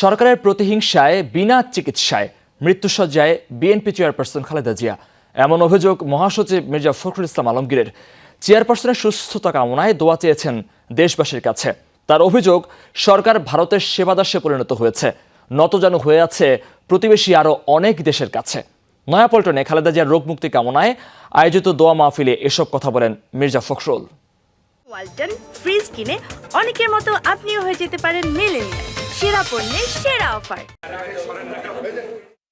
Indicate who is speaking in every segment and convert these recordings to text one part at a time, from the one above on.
Speaker 1: সরকারের প্রতিহিংসায়, বিনা চিকিৎসায় মৃত্যুসজ্জায় বিএনপি চেয়ারপারসন খালেদা জিয়া। এমন অভিযোগ মহাসচিব মির্জা ফখরুল ইসলাম আলমগীরের। চেয়ারপারসনের সুস্থতা কামনায় দোয়া চেয়েছেন দেশবাসীর কাছে। তার অভিযোগ, সরকার ভারতের সেবাদাসে পরিণত হয়েছে। নতজানু হয়ে আছে প্রতিবেশী আরও অনেক দেশের কাছে। নয়াপল্টনে খালেদা জিয়ার রোগমুক্তি কামনায় আয়োজিত দোয়া মাহফিলে এসব কথা বলেন মির্জা ফখরুল।
Speaker 2: ওয়ালটন ফ্রিজ কিনে অনেকের মতো আপনিও হয়ে যেতে পারেন মিলেনিয়াল। সেরা পণ্যের সেরা অফার।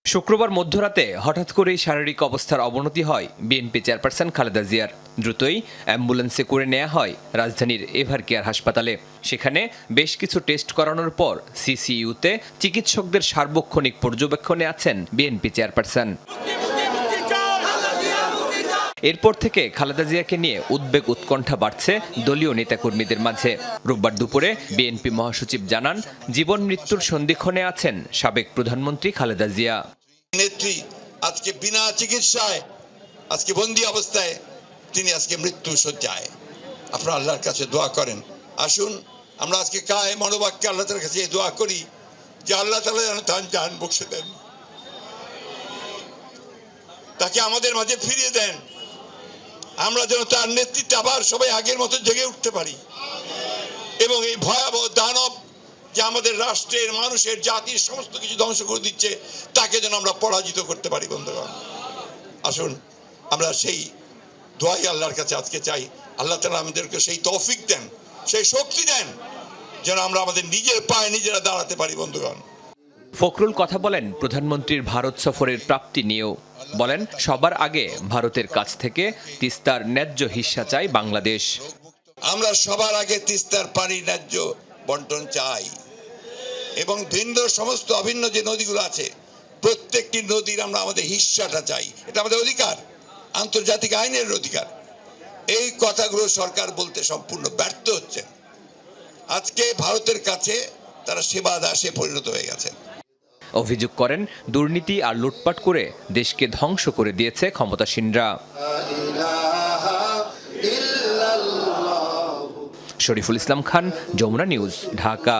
Speaker 3: শুক্রবার মধ্যরাতে হঠাৎ করেই শারীরিক অবস্থার অবনতি হয় বিএনপি চেয়ারপারসন খালেদা জিয়ার। দ্রুতই অ্যাম্বুলেন্সে করে নেওয়া হয় রাজধানীর এভার কেয়ার হাসপাতালে। সেখানে বেশ কিছু টেস্ট করানোর পর সিসিইউতে চিকিৎসকদের সার্বক্ষণিক পর্যবেক্ষণে আছেন বিএনপি চেয়ারপারসন। এরপর থেকে খালেদা জিয়াকে নিয়ে উদ্বেগ উৎকণ্ঠা বাড়ছে দলীয় নেতাকর্মীদের মাঝে। রোববার দুপুরে বিএনপি মহাসচিব জানান, জীবন মৃত্যুর সন্ধিক্ষণে আছেন সাবেক প্রধানমন্ত্রী খালেদা জিয়া।
Speaker 4: নেত্রী আজকে বিনা চিকিৎসায়, আজকে বন্দি অবস্থায়, তিনি আজকে মৃত্যু সজ্জায় আপনারা আল্লাহর কাছে দোয়া করেন। আসুন, আমরা আজকে কায় মনোবাক্যে আল্লাহ তালার কাছে দোয়া করি যে আল্লাহ তালা যেন তার জান বসে দেন। তাকে আমাদের মাঝে ফিরিয়ে দেন। আমরা যেন তার নেতৃত্বে আবার সবাই আগের মতো জেগে উঠতে পারি। এবং এই ভয়াবহ দানব যে আমাদের রাষ্ট্রের, মানুষের, জাতির সমস্ত কিছু ধ্বংস করে দিচ্ছে, তাকে যেন আমরা পরাজিত করতে পারি, বন্ধুগণ। আসুন, আমরা সেই দোয়াই আল্লাহর কাছে আজকে চাই। আল্লাহ তালা আমাদেরকে সেই তৌফিক দেন, সেই শক্তি দেন, যেন আমরা আমাদের নিজের পায়ে নিজেরা দাঁড়াতে পারি, বন্ধুগণ।
Speaker 3: ফখরুল কথা বলেন প্রধানমন্ত্রীর ভারত সফরের প্রাপ্তি নিয়েও। বলেন, সবার আগে ভারতের কাছ থেকে তিস্তার ন্যায্য হিস্সা চায় বাংলাদেশ।
Speaker 4: আমরা সবার আগে তিস্তার পানি ন্যায্য বন্টন চাই। এবং ভিন্ন সমস্ত অভিন্ন যে নদীগুলো আছে, প্রত্যেকটি নদীর আমরা আমাদের হিস্সাটা চাই। এটা আমাদের অধিকার, আন্তর্জাতিক আইনের অধিকার। এই কথাগুলো সরকার বলতে সম্পূর্ণ ব্যর্থ হচ্ছে। আজকে ভারতের কাছে তারা সেবা দাসে পরিণত হয়ে গেছে।
Speaker 3: অভিযোগ করেন, দুর্নীতি আর লুটপাট করে দেশকে ধ্বংস করে দিয়েছে ক্ষমতাসীনরা। শরীফুল ইসলাম খান, যমুনা নিউজ, ঢাকা।